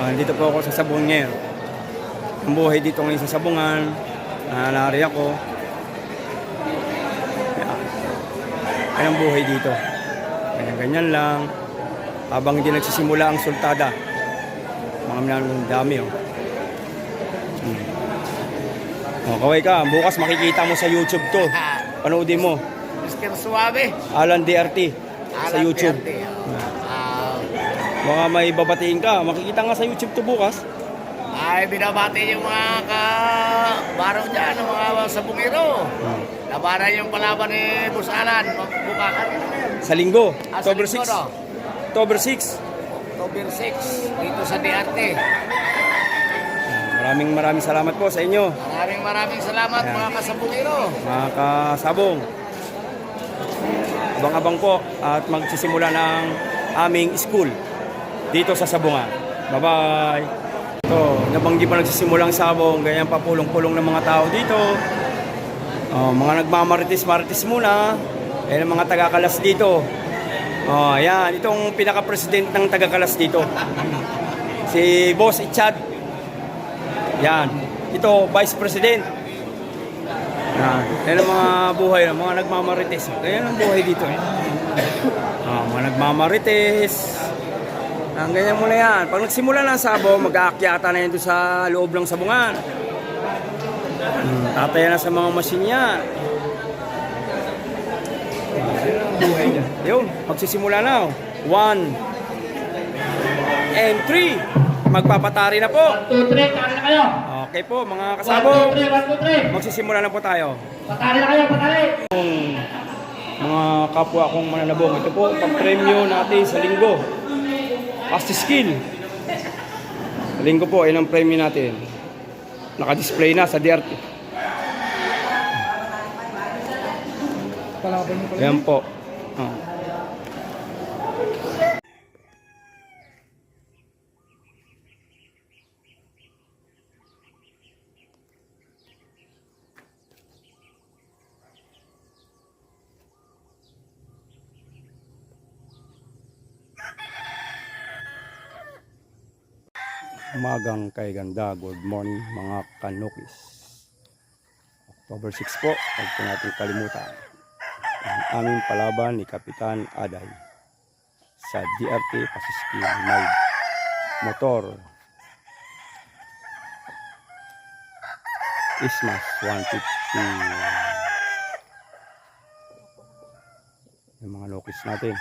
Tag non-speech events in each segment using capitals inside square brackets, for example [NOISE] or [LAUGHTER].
Ah, dito po ako sa ngayon. Ang buhay dito ngayon sa Sabungan. Nananari ako. Yan. Yan ang buhay dito. Ganyan-ganyan lang. Habang hindi nagsisimula ang sultada. Mga minanong dami oh. Hmm. Oh, kaway ka. Bukas makikita mo sa YouTube to. [LAUGHS] Panoodin mo. Mr. Suave. Alan DRT sa Alan YouTube. Verde. Baka may babatiin ka. Makikita nga sa YouTube to bukas. ay binabati yung mga kabaro dyan, ang mga sabungero. Hmm. Labanan yung palaban ni Bus Alan. Bukas. Sa linggo, Ah, sa October linggo, 6. no? October 6. October 6, dito sa DRT. Maraming maraming salamat po sa inyo, Maraming maraming salamat Ayan. mga kasabungero. mga kasabong. Abang-abang po at magsisimula ng aming school dito sa Sabungan. Bye-bye! Ito, nabanggi pa nagsisimula ang sabong, ganyan pa pulong-pulong ng mga tao dito. Oh, mga nagmamaritis-maritis muna. Ayan ang mga taga-kalas dito. Oh, ayan, itong pinaka-president ng taga-kalas dito. Si Boss Ichad. Yan. Ito, Vice President. Yan. Yan ang mga buhay, mga nagmamarites. Ganyan ang buhay dito. Eh. Ah, mga nagmamarites. Ang ganyan muna yan. Pag nagsimula ng sabo, mag-aakyata na yan sa loob ng sabungan. Hmm, tataya na sa mga machine yan. Yun, magsisimula na. oh. One. And three. Magpapatari na po. 1, 2, 3, tali na kayo. Okay po, mga 1, kasabong. 2, 3, 1, 2, 3. Magsisimula na po tayo. Patali na kayo, patali. Mga kapwa kong mananabong, ito po, pag-premyo natin sa linggo. Fast skill. Linggo po, yun ang premyo natin. Naka-display na sa DRT. Ayan po. Ah. Umagang kay ganda. Good morning mga kanukis. October 6 po. Huwag po natin kalimutan. Ang aming palaban ni Kapitan Aday sa DRT Pasiskil may motor Ismas 150 yung mga lokis natin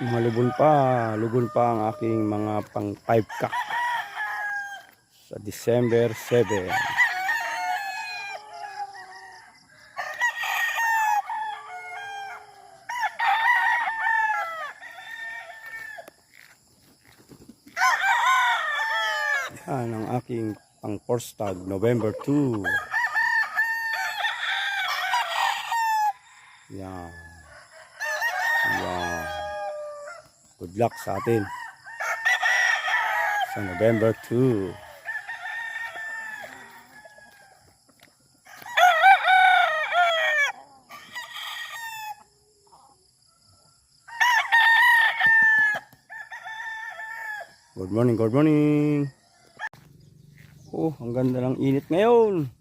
mga lugon pa lugon pa ang aking mga pang 5 cock sa December 7 yan ang aking pang force tag November 2 yan. Yan Good luck sa atin. Sa November 2. Good morning, good morning. Oh, ang ganda ng init ngayon.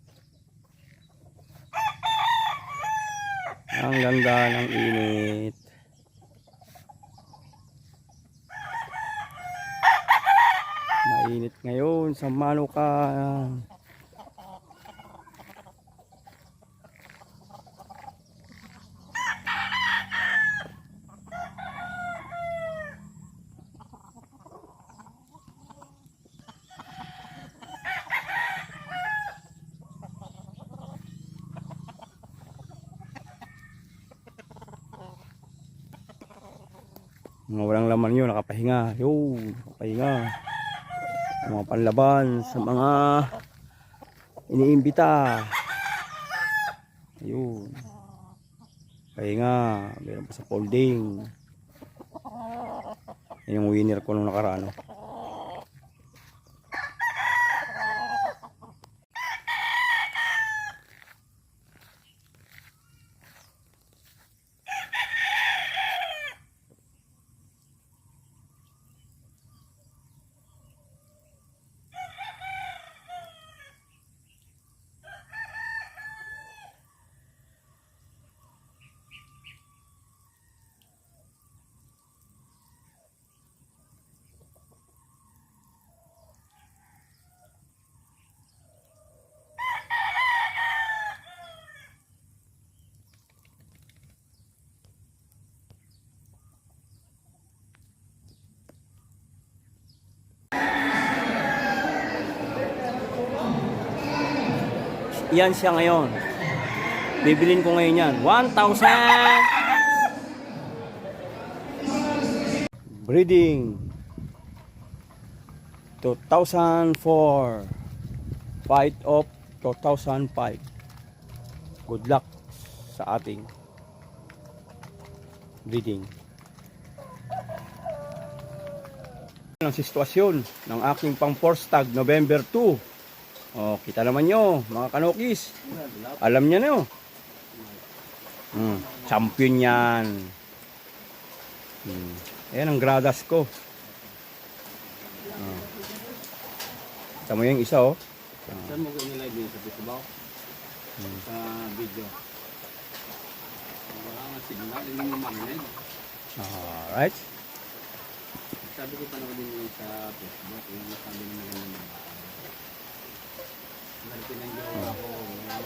Ang ganda ng init. Init ngayon sa Manukan. Walang laman yun, nakapahinga. Yo, nakapahinga. Mga panlaban sa mga iniimbita. Ayun. Pahinga. Meron pa sa folding. Yan yung winner ko nung nakaraan. Yan siya ngayon. Bibilin ko ngayon yan. 1,000! Breeding. 2004. Fight of 2005. Good luck sa ating breeding. Ang sitwasyon ng aking pang force tag November 2. Oh, kita naman nyo, mga kanokis. Alam niya na yun. Hmm, champion yan. Hmm. Ayan ang gradas ko. Oh. Tama yung isa oh. Saan mo gawin live yun sa Facebook? Sa video. Wala nga signal, hindi mo magnet. Alright. Sabi ko panood din yun sa Facebook. よかった。